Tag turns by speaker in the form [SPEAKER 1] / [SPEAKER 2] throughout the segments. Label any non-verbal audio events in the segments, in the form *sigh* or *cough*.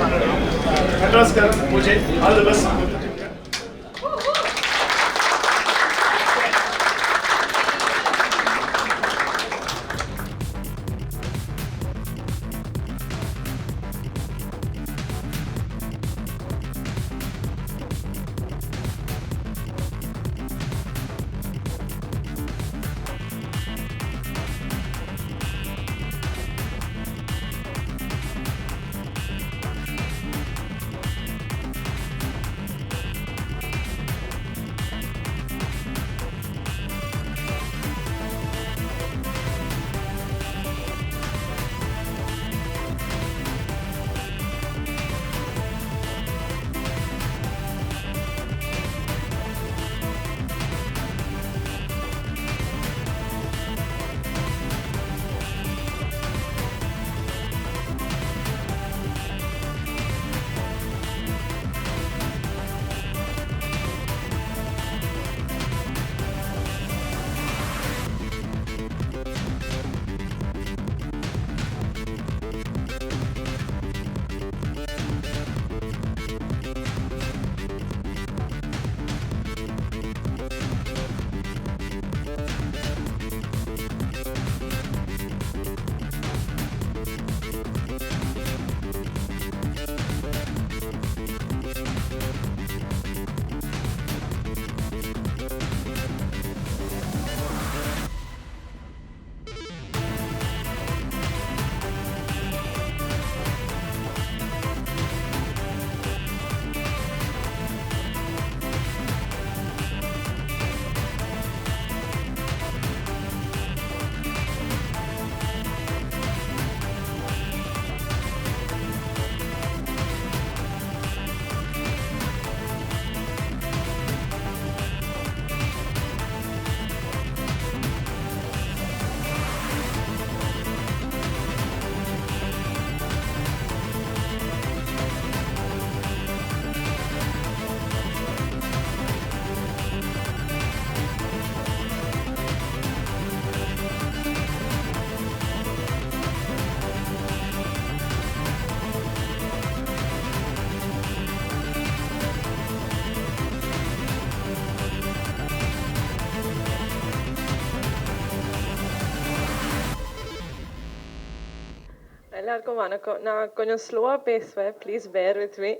[SPEAKER 1] பண்ணணும் மெட்ராஸ்கர் பூஜை all the best
[SPEAKER 2] எல்லாருக்கும் வணக்கம். நான் கொஞ்சம் ஸ்லோவாக பேசுவேன். ப்ளீஸ் பேர் வித் மீ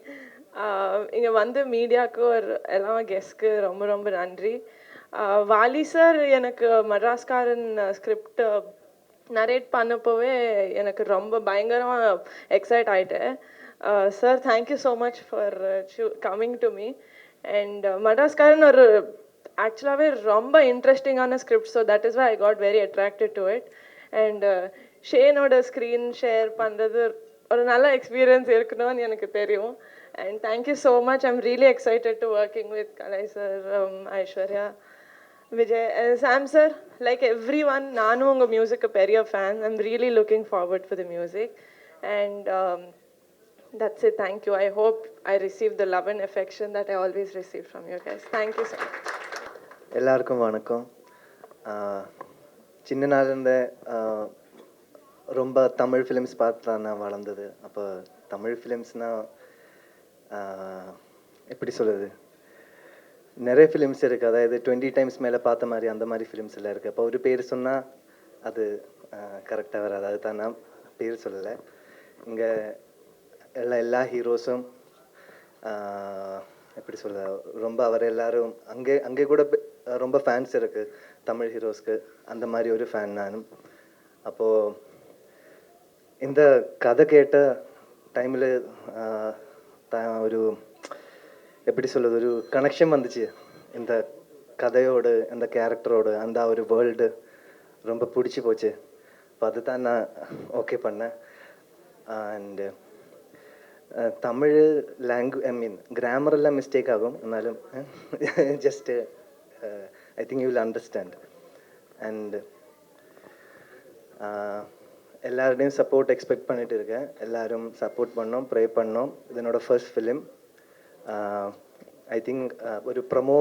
[SPEAKER 2] இங்கே வந்து மீடியாவுக்கு ஒரு எல்லாம் கெஸ்ட்க்கு ரொம்ப ரொம்ப நன்றி. வாலி சார் எனக்கு மட்ராஸ்காரன் ஸ்கிரிப்ட் நரேட் பண்ணப்போவே எனக்கு ரொம்ப பயங்கரமாக எக்ஸைட் ஆகிட்டேன் sir thank you so much for coming to me and மட்ராஸ்காரன் ஒரு ஆக்சுவலாகவே ரொம்ப இன்ட்ரெஸ்டிங்கான script so that is why I got very attracted to it and ஷேனோட screen share பண்ணுறது ஒரு நல்ல எக்ஸ்பீரியன்ஸ் இருக்கணும்னு எனக்கு தெரியும். And thank you so much I'm really excited to working with Kalai sir Aishwarya Vijay Sam sir like everyone நானும் உங்கள் மியூசிக்கு பெரிய fan I'm really looking forward for the music and that's it thank you I hope I receive the love and affection that I always receive from you guys thank you thank
[SPEAKER 3] எல்லாருக்கும் வணக்கம். சின்ன நாள் இருந்த ரொம்ப Tamil films பார்த்து தான் நான் வளர்ந்தது. அப்போ தமிழ் ஃபிலிம்ஸ்னால் எப்படி சொல்கிறது நிறைய ஃபிலிம்ஸ் இருக்குது அதாவது டுவெண்ட்டி டைம்ஸ் மேலே பார்த்த மாதிரி அந்த மாதிரி ஃபிலிம்ஸ் எல்லாம் இருக்குது அப்போ ஒரு பேர் சொன்னால் அது கரெக்டாக வராது. அது தான் நான் பேர் சொல்லலை. இங்கே எல்லா எல்லா ஹீரோஸும் எப்படி சொல்ல ரொம்ப அவர் எல்லாரும் அங்கே அங்கே கூட ரொம்ப ஃபேன்ஸ் இருக்குது தமிழ் ஹீரோஸ்க்கு அந்த மாதிரி ஒரு ஃபேன் நானும். அப்போது இந்த கதை கேட்ட டைமில் ஒரு எப்படி சொல்றது ஒரு கனெக்ஷன் வந்துச்சு இந்த கதையோடு இந்த கேரக்டரோடு அந்த ஒரு வேர்ல்டு ரொம்ப பிடிச்சி போச்சு அப்போ அதுதான் நான் ஓகே பண்ணேன் and Tamil language I mean grammar എല്ലാം മിസ്റ്റേക്ക് ആകും എന്നാലും just I think you will understand and எல்லாருடையும் support expect பண்ணிட்டு இருக்கேன். எல்லாரும் சப்போர்ட் பண்ணோம் ப்ரே பண்ணோம். இதனோட ஃபர்ஸ்ட் ஃபிலிம் ஐ திங்க் ஒரு ப்ரமோ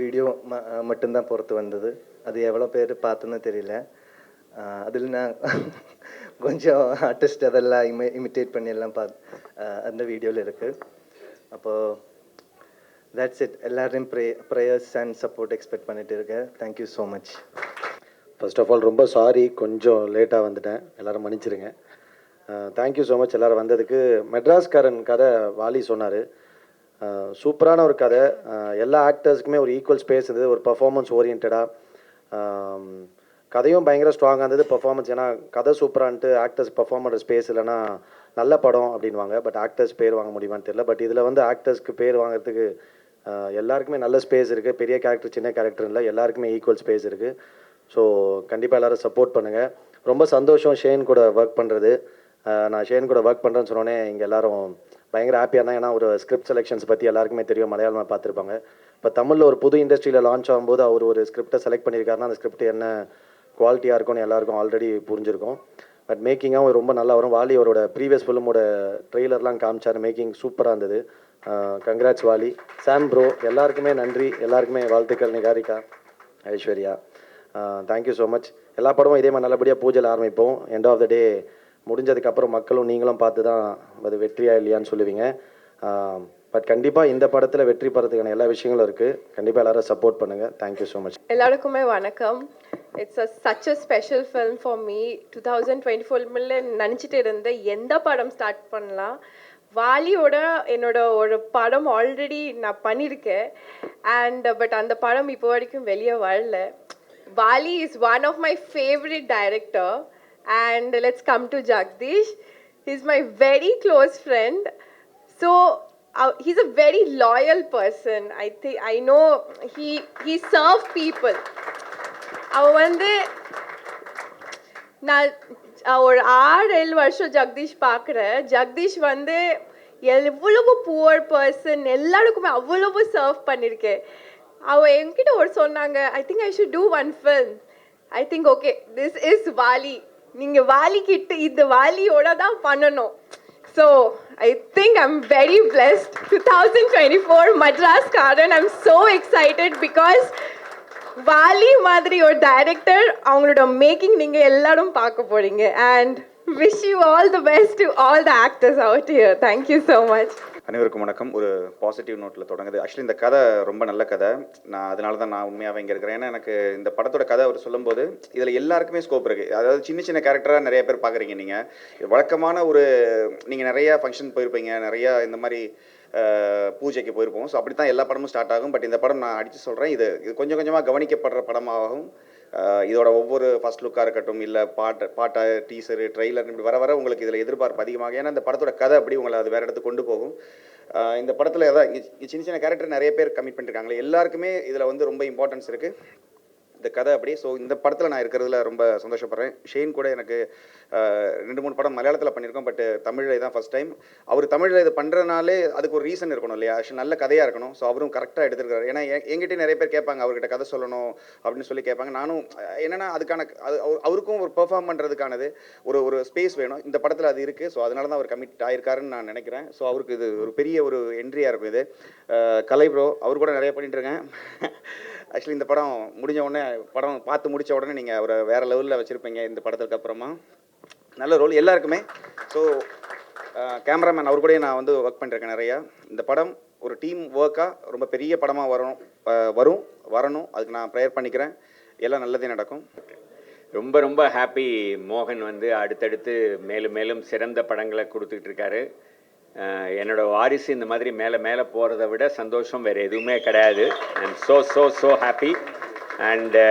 [SPEAKER 3] வீடியோ மட்டும்தான் பொறுத்து வந்தது. அது எவ்வளோ பேர் பார்த்துன்னு தெரியல. அதில் நான் *laughs* கொஞ்சம் ஆர்டிஸ்ட் அதெல்லாம் இமி இமிட்டேட் பண்ணி எல்லாம் பா அந்த வீடியோவில் இருக்குது அப்போது தட்ஸ் இட் எல்லாரையும் pray prayers and support expect பண்ணிட்டு இருக்கேன். Thank you so
[SPEAKER 4] much first of all ரொம்ப சாரி கொஞ்சம் லேட்டாக வந்துட்டேன். எல்லோரும் மன்னிச்சிருங்க. தேங்க்யூ ஸோ மச் எல்லோரும் வந்ததுக்கு. மெட்ராஸ்காரன் கதை வாலி சொன்னார். சூப்பரான ஒரு கதை. எல்லா ஆக்டர்ஸ்க்குமே ஒரு ஈக்குவல் ஸ்பேஸ் இருந்தது. ஒரு பர்ஃபார்மன்ஸ் ஓரியன்டாக கதையும் பயங்கர ஸ்ட்ராங்காக இருந்தது. பர்ஃபார்மன்ஸ் ஏன்னா கதை சூப்பரான்ட்டு ஆக்டர்ஸ் பர்ஃபார்ம் பண்ணுற ஸ்பேஸ் இல்லைன்னா நல்ல படம் அப்படின்வாங்க பட் ஆக்டர்ஸ் பேர் வாங்க முடியுமான்னு தெரியல. பட் இதில் வந்து ஆக்டர்ஸ்க்கு பேர் வாங்குறதுக்கு எல்லாருக்குமே நல்ல ஸ்பேஸ் இருக்குது பெரிய கேரக்டர் சின்ன கேரக்டர் இல்லை எல்லாருக்குமே ஈக்குவல் ஸ்பேஸ் இருக்குது ஸோ கண்டிப்பாக எல்லாரும் சப்போர்ட் பண்ணுங்கள் ரொம்ப சந்தோஷம் ஷேன் கூட ஒர்க் பண்ணுறது நான் ஷேன் கூட ஒர்க் பண்ணுறேன்னு சொன்னோன்னே இங்கே எல்லோரும் பயங்கர ஹாப்பியாக தான் ஏன்னா ஒரு ஸ்கிரிப்ட் செலெக்ஷன்ஸ் பற்றி எல்லாருக்குமே தெரியும். மலையாளமாக பார்த்துருப்பாங்க. இப்போ தமிழில் ஒரு புது இண்டஸ்ட்ரியில் லான்ச் ஆகும்போது அவர் ஒரு ஸ்கிரிப்டை செலக்ட் பண்ணியிருக்காருன்னா அந்த ஸ்கிரிப்ட் என்ன குவாலிட்டியாக இருக்கும்னு எல்லாருக்கும் ஆல்ரெடி புரிஞ்சிருக்கும். பட் மேக்கிங்காகவும் ரொம்ப நல்லா வரும். வாலி அவரோட ப்ரீவியஸ் ஃபிலிமோட ட்ரெய்லர்லாம் காமிச்சார். மேக்கிங் சூப்பராக இருந்தது. கங்க்ராட்ஸ் வாலி. சாம் ப்ரோ எல்லாருக்குமே நன்றி. எல்லாருக்குமே வாழ்த்துக்கள் Niharika. Aishwarya. Thank you so much எல்லா படமும் இதே மாதிரி நல்லபடியாக பூஜையில் ஆரம்பிப்போம். எண்ட் ஆஃப் த டே முடிஞ்சதுக்கப்புறம் மக்களும் நீங்களும் பார்த்து தான் அது வெற்றியா இல்லையான்னு சொல்லுவீங்க. பட் கண்டிப்பாக இந்த படத்தில் வெற்றி பெறதுக்கான எல்லா விஷயங்களும் இருக்குது கண்டிப்பாக எல்லாரும் சப்போர்ட் பண்ணுங்கள் தேங்க்யூ ஸோ மச்
[SPEAKER 5] எல்லாருக்குமே வணக்கம். It's a such a special film for me two thousand twenty ஃபோர்மில் நினச்சிட்டு இருந்தேன் எந்த படம் ஸ்டார்ட் பண்ணலாம்? வாலியோட என்னோட ஒரு படம் ஆல்ரெடி நான் பண்ணியிருக்கேன். அண்ட் பட் அந்த படம் இப்போ வரைக்கும் வெளியே வரல. Vaali is one of my favorite director. And let's come to Jagdish. He's my very close friend. so uh, he's a very loyal person i think i know he he served people அவன் வந்து நான் ஒரு ஆறு ஏழு வருஷம் ஜெகதீஷ் பார்க்குறேன் ஜெகதீஷ் வந்து எவ்வளவு புவர் பர்சன் எல்லாருக்குமே அவ்வளவு சர்வ் பண்ணியிருக்கேன் அவ என்கிட்ட ஒரு சொன்னாங்க I think I should do one film I think okay this is Vaali நீங்கள் வாலி கிட்ட இந்த வாலியோட தான் பண்ணணும். So I think I'm very think I'm very blessed. 2024 Madras Garden. I'm so excited because Vaali மாதிரி ஒரு டைரக்டர் அவங்களோட மேக்கிங் நீங்கள் எல்லாரும் பார்க்க போகிறீங்க and wish you all the best to all the actors out here thank you so much
[SPEAKER 6] அனைவருக்கும் வணக்கம். ஒரு பாசிட்டிவ் நோட்டில் தொடங்குது. ஆக்சுவலி இந்த கதை ரொம்ப நல்ல கதை. நான் அதனால தான் நான் உண்மையாகவே இங்கே இருக்கிறேன். ஏன்னா எனக்கு இந்த படத்தோட கதை அவர் சொல்லும்போது இதில் எல்லாருக்குமே ஸ்கோப் இருக்குது அதாவது சின்ன சின்ன கேரக்டராக நிறைய பேர் பார்க்குறீங்க நீங்கள் வழக்கமான ஒரு நீங்கள் நிறையா ஃபங்க்ஷன் போயிருப்பீங்க. நிறையா இந்த மாதிரி பூஜைக்கு போயிருப்போம். ஸோ அப்படி தான் எல்லா படமும் ஸ்டார்ட் ஆகும். பட் இந்த படம் நான் அடித்து சொல்கிறேன் இது இது கொஞ்சம் கொஞ்சமாக கவனிக்கப்படுற படமாகவும் இதோட ஒவ்வொரு ஃபர்ஸ்ட் லுக்காக இருக்கட்டும் இல்லை பாட்டு பாட்டை டீசரு ட்ரெய்லர் இப்படி வர வர உங்களுக்கு இதில் எதிர்பார்ப்பு அதிகமாக. ஏன்னா இந்த படத்தோட கதை அப்படி உங்களை அது வேறு இடத்துக்கு கொண்டு போகும். இந்த படத்தில் அதான் சின்ன சின்ன கேரக்டர் நிறைய பேர் கமிட் பண்ணியிருக்காங்களே எல்லாருக்குமே இதில் வந்து ரொம்ப இம்பார்ட்டன்ஸ் இருக்குது இந்த கதை அப்படி ஸோ இந்த படத்தில் நான் இருக்கிறதுல ரொம்ப சந்தோஷப்படுறேன். ஷெயின் கூட எனக்கு ரெண்டு மூணு படம் மலையாளத்தில் பண்ணியிருக்கோம் பட் தமிழில் தான் ஃபஸ்ட் டைம் அவர் தமிழில் இது பண்ணுறதுனாலே அதுக்கு ஒரு ரீசன் இருக்கணும் இல்லையா? Actually நல்ல கதையாக இருக்கணும். ஸோ அவரும் கரெக்டாக எடுத்துருக்காரு ஏன்னா எங்கிட்டே நிறைய பேர் கேட்பாங்க அவர்கிட்ட கதை சொல்லணும் அப்படின்னு சொல்லி கேட்பாங்க. நானும் என்னென்னா அதுக்கான அது அவர்- அவருக்கும் ஒரு பெர்ஃபார்ம் பண்ணுறதுக்கானது ஒரு ஒரு ஸ்பேஸ் வேணும். இந்த படத்தில் அது இருக்குது ஸோ அதனால தான் அவர் கமிட் ஆயிருக்காருன்னு நான் நினைக்கிறேன். ஸோ அவருக்கு இது ஒரு பெரிய ஒரு என்ட்ரியாக இருக்கும் இது. கலை ப்ரோ அவர் கூட நிறைய பண்ணிட்டு இருக்கேன். *laughs* ஆக்சுவலி இந்த படம் முடிஞ்ச உடனே படம் பார்த்து முடிச்ச உடனே நீங்கள் அவரை வேற லெவலில் வச்சுருப்பீங்க இந்த படத்துக்கு அப்புறமா. நல்ல ரோல் எல்லாருக்குமே. ஸோ கேமராமேன் அவர் கூடயே நான் வந்து ஒர்க் பண்ணிருக்கேன் நிறையா. இந்த படம் ஒரு டீம் ஒர்க்காக ரொம்ப பெரிய படமாக வரும் வரும் வரணும். அதுக்கு நான் ப்ரேயர் பண்ணிக்கிறேன். எல்லாம் நல்லதே நடக்கும்.
[SPEAKER 7] ரொம்ப ரொம்ப ஹாப்பி மோகன் வந்து அடுத்தடுத்து மேலும் மேலும் சிறந்த படங்களை கொடுத்துக்கிட்டு இருக்காரு. என்னோட வாரிசு இந்த மாதிரி மேலே மேலே போகிறத விட சந்தோஷம் வேறு எதுவுமே கிடையாது. And so so so happy and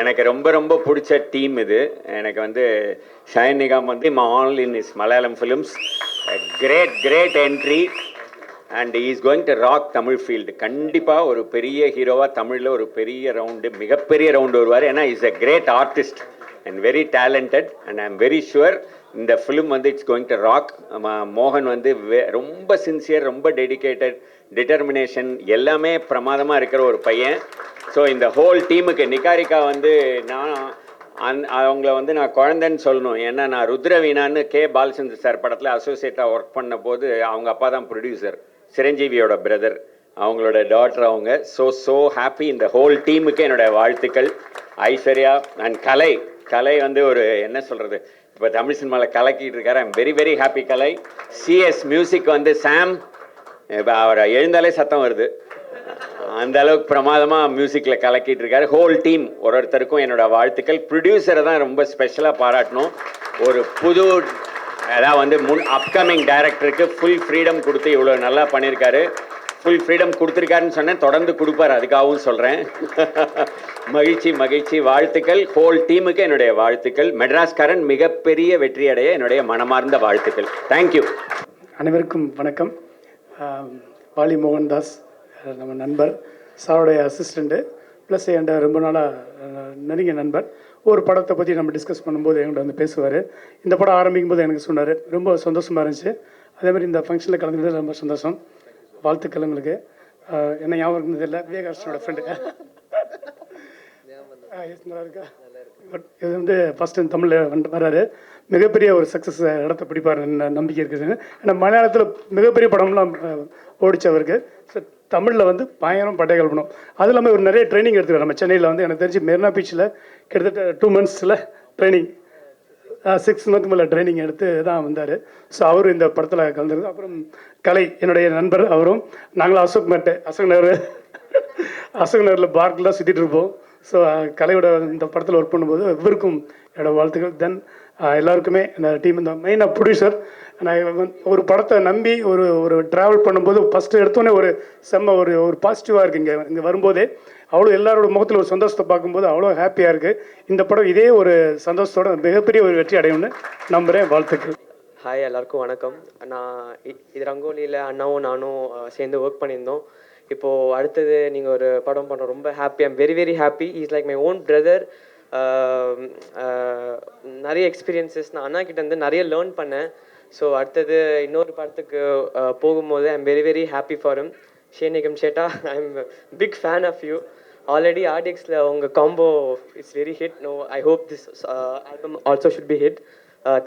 [SPEAKER 7] எனக்கு ரொம்ப ரொம்ப பிடிச்ச டீம் இது. எனக்கு வந்து ஷயன் நிகாம் வந்து all in is Malayalam films great great entry and is going to rock Tamil field கண்டிப்பாக ஒரு பெரிய ஹீரோவாக தமிழில் ஒரு பெரிய ரவுண்டு மிகப்பெரிய ரவுண்டு வருவார். ஏன்னா is a great artist and very talented and I am very sure இந்த ஃபிலிம் வந்து இட்ஸ் கோயிங் டு ராக் மோகன் வந்து ரொம்ப சின்சியர் ரொம்ப டெடிகேட்டட் டிட்டர்மினேஷன் எல்லாமே பிரமாதமாக இருக்கிற ஒரு பையன். ஸோ இந்த ஹோல் டீமுக்கு நிகாரிகா வந்து நான் அந் அவங்கள வந்து நான் குழந்தைன்னு சொல்லணும். ஏன்னா நான் ருத்ரவீனான்னு கே. பாலச்சந்தர் சார் படத்தில் அசோசியேட்டாக ஒர்க் பண்ண போது அவங்க அப்பா தான் ப்ரொடியூசர் சிரஞ்சீவியோட பிரதர் அவங்களோட டாட்டர் அவங்க. ஸோ ஸோ ஹாப்பி இந்த ஹோல் டீமுக்கு என்னோட வாழ்த்துக்கள். ஐஸ்வர்யா அண்ட் கலை கலை வந்து ஒரு என்ன சொல்கிறது இப்போ தமிழ் சினிமாவில் கலக்கிட்டு இருக்காரு. I'm very very happy Kalai. CS music வந்து சாம் இப்போ அவர் எழுந்தாலே சத்தம் வருது. அந்த அளவுக்கு பிரமாதமாக மியூசிக்கில் கலக்கிட்டு இருக்காரு. ஹோல் டீம் ஒரு ஒருத்தருக்கும் என்னோடய வாழ்த்துக்கள். ப்ரொடியூசரை தான் ரொம்ப ஸ்பெஷலாக பாராட்டணும். ஒரு புது அதாவது வந்து முன் அப்கமிங் டைரக்டருக்கு ஃபுல் ஃப்ரீடம் கொடுத்து இவ்வளோ நல்லா பண்ணியிருக்காரு. ஃபுல் ஃப்ரீடம் கொடுத்துருக்காருன்னு சொன்னேன். தொடர்ந்து கொடுப்பார். அதுக்காகவும் சொல்கிறேன் *laughs* மகிழ்ச்சி மகிழ்ச்சி. வாழ்த்துக்கள். ஹோல் டீமுக்கு என்னுடைய வாழ்த்துக்கள். மெட்ராஸ்காரன் மிகப்பெரிய வெற்றி அடைய என்னுடைய மனமார்ந்த வாழ்த்துக்கள். தேங்க்யூ
[SPEAKER 1] அனைவருக்கும் வணக்கம். வாலி மோகன்தாஸ் நம்ம நண்பர் சாருடைய அசிஸ்டண்ட்டு ப்ளஸ் என்கிட்ட ரொம்ப நாளாக நெருங்கிய நண்பர். ஒரு படத்தை பற்றி நம்ம டிஸ்கஸ் பண்ணும்போது என்கிட்ட வந்து பேசுவார். இந்த படம் ஆரம்பிக்கும் போது எனக்கு சொன்னார். ரொம்ப சந்தோஷமாக இருந்துச்சு. அதே மாதிரி இந்த ஃபங்க்ஷனில் கலந்துக்கிறது ரொம்ப சந்தோஷம். வாழ்த்துக்கள் உங்களுக்கு. என்ன ஞாபகம் இருந்தது இல்லை விவேகாஷ்டனோட ஃப்ரெண்டு நல்லா இருக்கா? பட் இது வந்து ஃபஸ்ட் டைம் தமிழில் வந்து வர்றாரு மிகப்பெரிய ஒரு சக்ஸஸ் இடத்த பிடிப்பார் நம்பிக்கை இருக்குது. ஏன்னா மலையாளத்தில் மிகப்பெரிய படம்லாம் அஹ், ஓடிச்சவருக்கு ஸோ தமிழில் வந்து பயங்கரம் பட்டைகள் பண்ணும். அது இல்லாமல் ஒரு நிறைய ட்ரைனிங் எடுத்துக்கிறார் நம்ம சென்னையில் வந்து எனக்கு தெரிஞ்சு மெரினா பீச்சில் கிட்டத்தட்ட டூ மந்த்ஸில் ட்ரைனிங் சிக்ஸ் மந்த் மேலே ட்ரைனிங் எடுத்து தான் வந்தார். ஸோ அவரும் இந்த படத்தில் கலந்துருந்தோம் அப்புறம் கலை என்னுடைய நண்பர் அவரும் நாங்களும் அசோக் மேட்டு அசோக் நகர் அசோக் நகரில் பார்க்கெலாம் சுற்றிட்டு இருப்போம். ஸோ கலையோட இந்த படத்தில் ஒர்க் பண்ணும்போது இவருக்கும் என்னோடய வாழ்த்துக்கள். தென் எல்லாருக்குமே இந்த டீம் இந்த மெயினாக ப்ரொடியூசர் நான் ஒரு படத்தை நம்பி ஒரு ஒரு ட்ராவல் பண்ணும்போது ஃபஸ்ட்டு எடுத்தோன்னே ஒரு செம்ம ஒரு ஒரு பாசிட்டிவாக இருக்குது இங்கே இங்கே வரும்போதே. அவ்வளோ எல்லாரோட முகத்தில் ஒரு சந்தோஷத்தை பார்க்கும்போது அவ்வளோ ஹாப்பியாக இருக்குது இந்த படம் இதே ஒரு சந்தோஷத்தோட மிகப்பெரிய ஒரு வெற்றி அடையும்னு நம்புகிறேன் வாழ்த்துக்கள்.
[SPEAKER 8] ஹாய் எல்லாருக்கும் வணக்கம். நான் இது ரங்கோலியில் அண்ணாவும் நானும் சேர்ந்து ஒர்க் பண்ணியிருந்தோம். இப்போது அடுத்தது நீங்கள் ஒரு படம் பண்ண ரொம்ப happy I'm very very happy is like my own brother நிறைய எக்ஸ்பீரியன்சஸ் நான் அண்ணா கிட்ட இருந்து நிறைய லேர்ன் பண்ணேன். ஸோ அடுத்தது இன்னொரு படத்துக்கு போகும்போது I I'm very very happy for him Shane Nigam சேட்டா I am big fan of you already ஆர்டிஎக்ஸில் உங்கள் combo it's very hit no I hope this album also should be hit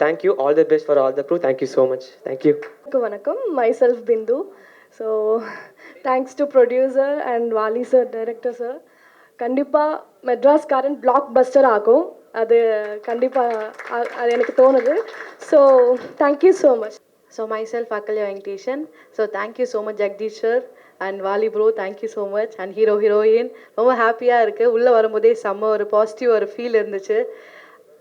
[SPEAKER 8] thank you all the best for all the crew thank you so
[SPEAKER 9] much thank you வணக்கம் myself Bindu so thanks to producer and Vaali sir director sir கண்டிப்பாக மெட்ராஸ் காரன் black Bastar ஆகும். அது கண்டிப்பாக அது எனக்கு தோணுது. So thank you
[SPEAKER 10] so much myself Akalya Venkateshan. So thank you so much Jagdish sir and Vali bro. Thank you so much. And hero heroine. ரொம்ப ஹாப்பியாக இருக்குது உள்ளே வரும்போதே செம்ம ஒரு பாசிட்டிவ் ஒரு ஃபீல் இருந்துச்சு.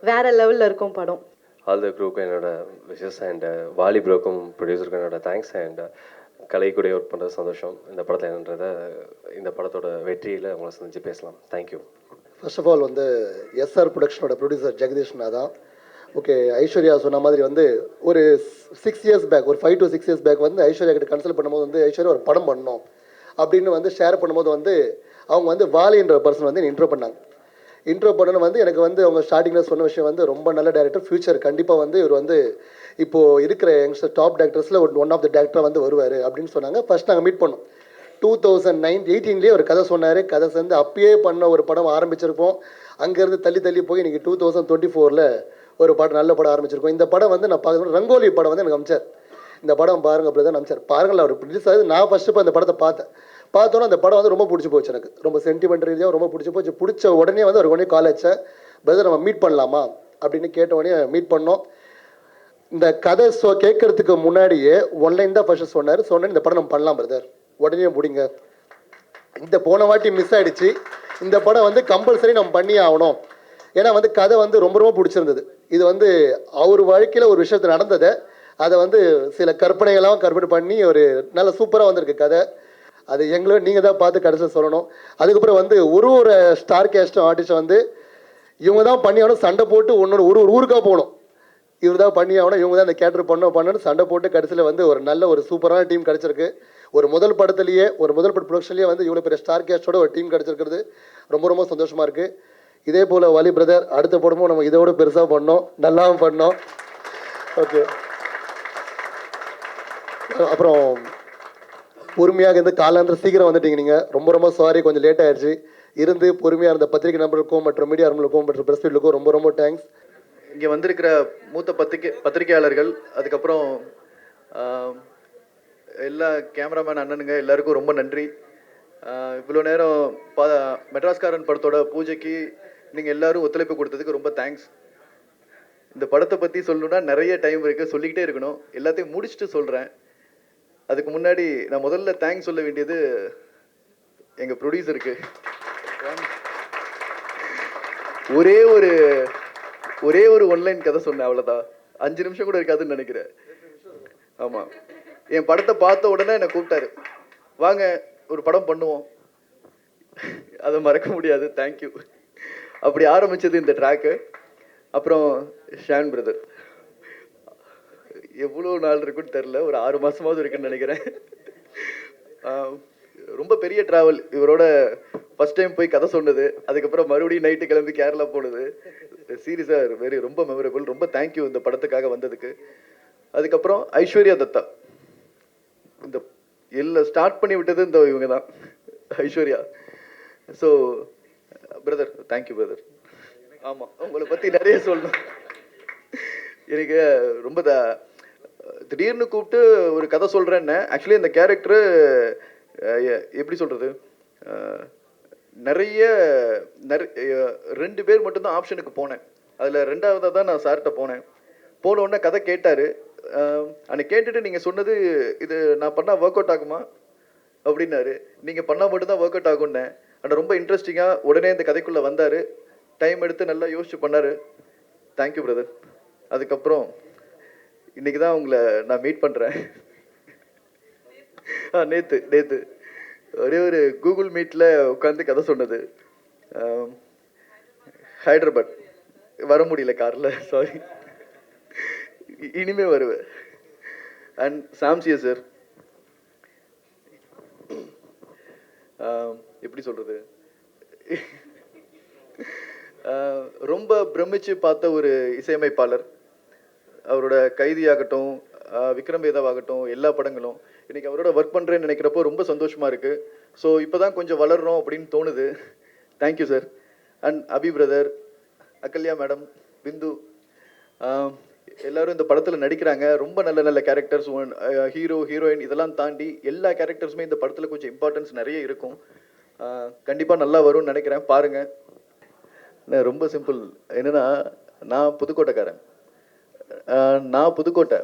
[SPEAKER 10] வேற லெவலில் இருக்கும் படம்.
[SPEAKER 11] ஆல் த க்ரூக்கும் என்னோட விஷஸ் அண்ட் வாலி ப்ரோக்கும் ப்ரொடியூசருக்கும் என்னோட தேங்க்ஸ் அண்ட் கலை கூட ஒர்க் பண்ணுறது சந்தோஷம். இந்த படத்தில் என்னன்றதை இந்த படத்தோட வெற்றியில் உங்களை சந்திச்சு பேசலாம்.
[SPEAKER 12] Thank you first of all வந்து எஸ்ஆர் ப்ரொடக்ஷனோட ப்ரொடியூசர் ஜெகதீஷ்னா தான் ஓகே ஐஸ்வர்யா சொன்ன மாதிரி வந்து ஒரு சிக்ஸ் இயர்ஸ் பேக் ஒரு five to six years back வந்து ஐஸ்வர்யா கிட்ட கன்சல்ட் பண்ணும்போது வந்து ஐஸ்வர்யா ஒரு படம் பண்ணணும் அப்படின்னு வந்து ஷேர் பண்ணும்போது வந்து அவங்க வந்து வாலின்ற பர்சன் வந்து இன்ட்ரோ பண்ணாங்க. இன்ட்ரோ பண்ணணும் வந்து எனக்கு வந்து அவங்க ஸ்டார்டிங்கில் சொன்ன விஷயம் வந்து ரொம்ப நல்ல டேரக்டர் ஃபியூச்சர் கண்டிப்பாக வந்து இவர் வந்து இப்போது இருக்கிற யங்ஸ்டர் டாப் டேரக்டர்ஸில் ஒரு ஒன் ஆஃப் த டேரக்டராக வந்து வருவார் அப்படின்னு சொன்னாங்க. ஃபர்ஸ்ட் நாங்கள் மீட் பண்ணோம். டூ தௌசண்ட் நைன் எயிட்டீன்லேயே ஒரு கதை சொன்னார். கதை சேர்ந்து அப்பயே பண்ண ஒரு படம் ஆரம்பிச்சிருப்போம். அங்கேருந்து தள்ளி தள்ளி போய் இன்றைக்கி டூ தௌசண்ட் டுவெண்ட்டி ஃபோரில் ஒரு படம் நல்ல படம் ஆரம்பிச்சிருக்கோம். இந்த படம் வந்து நான் பார்க்கணும் ரங்கோலி படம் வந்து எனக்கு அமிச்சார். இந்த படம் பாருங்க அப்படி தான் அமிச்சார். பாருங்கள் அவர் ரிலீஸ் ஆகுது. நான் ஃபஸ்ட்டு இப்போ அந்த படத்தை பார்த்தேன். பார்த்தோன்னே அந்த படம் வந்து ரொம்ப பிடிச்சி போச்சு எனக்கு. ரொம்ப சென்டிமெண்ட் ரீதியாக ரொம்ப பிடிச்சி போச்சு. பிடிச்ச உடனே வந்து அவர் உடனே கால் வச்சேன் பிரதர் நம்ம மீட் பண்ணலாமா? அப்படின்னு கேட்ட உடனே மீட் பண்ணோம். இந்த கதை ஸோ கேட்கறதுக்கு முன்னாடியே ஒன்லைன் தான் ஃபர்ஸ்ட் சொன்னார். சொன்னேன் இந்த படம் நம்ம பண்ணலாம் பிரதர் உடனே முடிங்க. இந்த போன வாட்டி மிஸ் ஆயிடுச்சு. இந்த படம் வந்து கம்பல்சரி நம்ம பண்ணியே ஆகணும். ஏன்னா வந்து கதை வந்து ரொம்ப ரொம்ப பிடிச்சிருந்தது. இது வந்து அவர் வாழ்க்கையில் ஒரு விஷயத்து நடந்ததை அதை வந்து சில கற்பனைகளாம் கற்பனை பண்ணி ஒரு நல்ல சூப்பராக வந்திருக்கு கதை. அது எங்களும் நீங்கள் தான் பார்த்து கடைசியில் சொல்லணும். அதுக்கப்புறம் வந்து ஒரு ஒரு ஸ்டார் கேஸ்டும் ஆர்டிஸ்ட் வந்து இவங்க தான் பண்ணி ஆகணும் சண்டை போட்டு ஒன்னொரு ஒரு ஒரு ஊருக்காக போகணும். இவர் தான் பண்ணி ஆகணும் இவங்க தான் இந்த கேட்டர் பண்ண பண்ணணும் சண்டை போட்டு கடைசியில் வந்து ஒரு நல்ல ஒரு சூப்பரான டீம் கிடச்சிருக்கு. ஒரு முதல் படத்துலேயே ஒரு முதல் பட ப்ரொடக்ஷன்லேயே வந்து இவ்வளோ பெரிய ஸ்டார் கேஸ்டோட ஒரு டீம் கிடச்சிருக்கிறது. ரொம்ப ரொம்ப சந்தோஷமாக இருக்குது இதே போல் வலி பிரதர் அடுத்த படமும் நம்ம இதோட பெருசாக பண்ணோம். நல்லாவும் பண்ணோம். ஓகே அப்புறம் பொறுமையாக இருந்து காலாந்திர சீக்கிரம் வந்துட்டீங்க நீங்கள் ரொம்ப ரொம்ப சாரி கொஞ்சம் லேட் ஆயிடுச்சு இருந்து பொறுமையாக இருந்த பத்திரிகை நபர்களுக்கும் மற்றும் மீடியா நபர்களுக்கும் மற்றும் பிரஸ் ஃபீல்டுக்கும் ரொம்ப ரொம்ப தேங்க்ஸ்
[SPEAKER 13] இங்கே வந்திருக்கிற மூத்த பத்திரிகை பத்திரிகையாளர்கள் அதுக்கப்புறம் எல்லா கேமராமேன் அண்ணனுங்க எல்லாருக்கும் ரொம்ப நன்றி. இவ்வளோ நேரம் ப மெட்ராஸ்காரன் படத்தோட பூஜைக்கு நீங்கள் எல்லாரும் ஒத்துழைப்பு கொடுத்ததுக்கு ரொம்ப தேங்க்ஸ் இந்த படத்தை பற்றி சொல்லணும்னா நிறைய டைம் இருக்குது சொல்லிக்கிட்டே இருக்கணும். எல்லாத்தையும் முடிச்சுட்டு சொல்கிறேன் அதுக்கு முன்னாடி நான் முதல்ல தேங்க்ஸ் சொல்ல வேண்டியது எங்கள் ப்ரொடியூசருக்கு ஒரே ஒரு ஒரே ஒரு ஒன்லைன் கதை சொன்னேன் அவ்வளோதான் அஞ்சு நிமிஷம் கூட இருக்காதுன்னு நினைக்கிறேன். ஆமாம் என் படத்தை பார்த்த உடனே என்னை கூப்பிட்டாரு. வாங்க ஒரு படம் பண்ணுவோம். அதை மறக்க முடியாது. தேங்க்யூ அப்படி ஆரம்பிச்சது இந்த ட்ராக்கு அப்புறம் ஷான் பிரதர் எவ்வளோ நாள் இருக்குன்னு தெரில ஒரு ஆறு மாதமாவது இருக்குன்னு நினைக்கிறேன். ஆஹ் ரொம்ப பெரிய ட்ராவல் இவரோட ஃபர்ஸ்ட் டைம் போய் கதை சொன்னது. அதுக்கப்புறம் மறுபடியும் நைட்டு கிளம்பி கேரளா போனது. சீரியஸாக வெரி ரொம்ப மெமரபிள் ரொம்ப தேங்க்யூ இந்த படத்துக்காக வந்ததுக்கு. அதுக்கப்புறம் ஐஸ்வர்யா தத்தா. இந்த எல்லாம் ஸ்டார்ட் பண்ணி விட்டது இந்த இவங்க தான் Aishwarya so brother thank you brother ஆமாம் உங்களை பற்றி நிறைய சொல்லணும். எனக்கு ரொம்ப த திடீர்னு கூப்பிட்டு ஒரு கதை சொல்கிறேன்னு ஆக்சுவலி இந்த கேரக்டரு எப்படி சொல்கிறது நிறைய நிறைய ரெண்டு பேர் மட்டும்தான் ஆப்ஷனுக்கு போனேன். அதில் ரெண்டாவதாக தான் நான் சார்கிட்ட போனேன். போன உடனே கதை கேட்டார். அன்னைக்கு கேட்டுட்டு நீங்கள் சொன்னது இது நான் பண்ணால் ஒர்க் அவுட் ஆகுமா? அப்படின்னாரு. நீங்கள் பண்ணால் மட்டும்தான் ஒர்க் அவுட் ஆகும்னேன் ஆனால் ரொம்ப இன்ட்ரெஸ்டிங்காக உடனே இந்த கதைக்குள்ளே வந்தார். டைம் எடுத்து நல்லா யோசிச்சு பண்ணார். தேங்க்யூ பிரதர் அதுக்கப்புறம் இன்னைக்கு தான் உங்களை நான் மீட் பண்ணுறேன் *laughs* ஆ நேற்று நேற்று ஒரே ஒரு கூகுள் மீட்டில் உட்காந்து கதை சொன்னது. Um, ஹைதராபாத் வர முடியல காரில் சாரி இனிமே வருவேன் அண்ட் சாம்சியா சார் எப்படி சொல்கிறது uh, ரொம்ப பிரமிச்சு பார்த்த ஒரு இசையமைப்பாளர். அவரோட கைதியாகட்டும் uh, விக்ரம் வேதாவாகட்டும் எல்லா படங்களும். இன்னைக்கு அவரோட ஒர்க் பண்ணுறேன்னு நினைக்கிறப்போ ரொம்ப சந்தோஷமா இருக்கு. ஸோ இப்போ தான் கொஞ்சம் வளர்றோம் அப்படின்னு தோணுது. Thank you sir and Abhi brother Akalya madam Bindu எல்லாரும் இந்த படத்தில் நடிக்கிறாங்க. ரொம்ப நல்ல நல்ல கேரக்டர்ஸ் ஒன் ஹீரோ ஹீரோயின் இதெல்லாம் தாண்டி எல்லா கேரக்டர்ஸுமே இந்த படத்தில் கொஞ்சம் இம்பார்ட்டன்ஸ் நிறைய இருக்கும். Uh, கண்டிப்பாக நல்லா வரும்னு நினைக்கிறேன். பாருங்கள் நான் ரொம்ப சிம்பிள் என்னென்னா நான் புதுக்கோட்டைக்காரன். Uh, நான் புதுக்கோட்டை.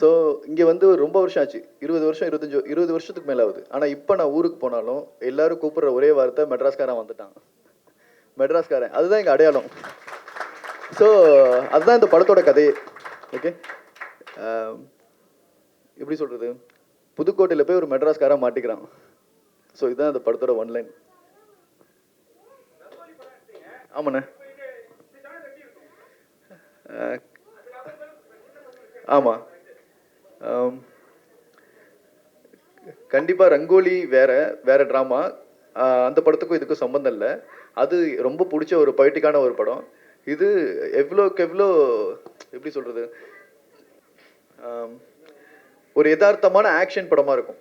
[SPEAKER 13] ஸோ இங்கே வந்து ரொம்ப வருஷம் ஆச்சு. இருபது வருஷம் இருபத்தஞ்சு இருபது வருஷத்துக்கு மேலே ஆகுது ஆனால் இப்போ நான் ஊருக்கு போனாலும் எல்லாரும் கூப்பிட்ற ஒரே வார்த்தை மெட்ராஸ்காரன் வந்துட்டான். மெட்ராஸ்காரன். அதுதான் எங்கள் அடையாளம். ஸோ அதுதான் இந்த படத்தோட கதையே ஓகே um, எப்படி சொல்கிறது புதுக்கோட்டையில் போய் ஒரு மெட்ராஸ்காரன் மாட்டிக்கிறான். ஸோ இதுதான் இந்த படத்தோட ஒன்லைன் ஆமாண்ணே. ஆமாம் கண்டிப்பாக ரங்கோலி வேற வேற ட்ராமா அந்த படத்துக்கும் இதுக்கும் சம்மந்தம் இல்லை. அது ரொம்ப பிடிச்ச ஒரு பொய்டிக்கான ஒரு படம். இது எவ்வளோக்கு எவ்வளோ எப்படி சொல்கிறது ஒரு யதார்த்தமான ஆக்ஷன் படமாக இருக்கும்.